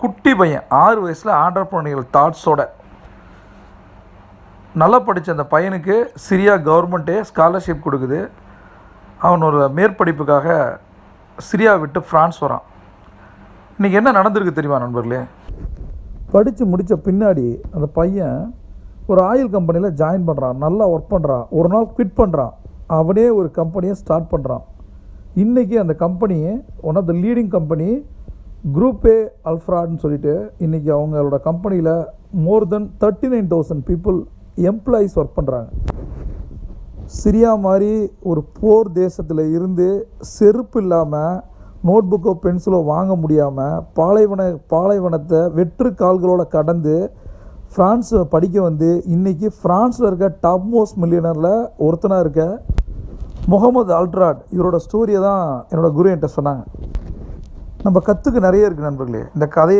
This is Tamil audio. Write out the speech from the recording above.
குட்டி பையன் ஆறு வயசில் ஆண்டர்பனியல் தாட்ஸோட. நல்லா படித்த அந்த பையனுக்கு சிரியா கவர்மெண்ட்டே ஸ்காலர்ஷிப் கொடுக்குது. அவன் ஒரு மேற்படிப்புக்காக சிரியா விட்டு ஃப்ரான்ஸ் வரான். இன்றைக்கி என்ன நடந்திருக்கு தெரியுமா நண்பர்களே? படித்து முடித்த பின்னாடி அந்த பையன் ஒரு ஆயில் கம்பெனியில் ஜாயின் பண்ணுறான் நல்லா ஒர்க் பண்ணுறான் ஒரு நாள் குவிட் பண்ணுறான் அவனே ஒரு கம்பெனியை ஸ்டார்ட் பண்ணுறான் இன்றைக்கி அந்த company one of the leading company குரூப்பே அல்ஃப்ராட்னு சொல்லிட்டு இன்றைக்கி அவங்களோட கம்பெனியில் more then thirty nine thousand people employees work பண்ணுறாங்க சிரியா மாதிரி ஒரு போர் தேசத்தில் இருந்து செருப்பு இல்லாமல் நோட்புக்கோ பென்சிலோ வாங்க முடியாமல் பாலைவன பாலைவனத்தை வெற்று கால்களோடு கடந்து ஃப்ரான்ஸ் படிக்க வந்து இன்றைக்கி ஃப்ரான்ஸில் இருக்க டாப் மோஸ்ட் மில்லியனரில் ஒருத்தனாக இருக்க முகமது அல்ட்ராட். இவரோட ஸ்டோரியை தான் என்னோட குரு என்கிட்ட சொன்னாங்க. நம்ம கற்றுக்க நிறைய இருக்குது நண்பர்களே. இந்த கதையை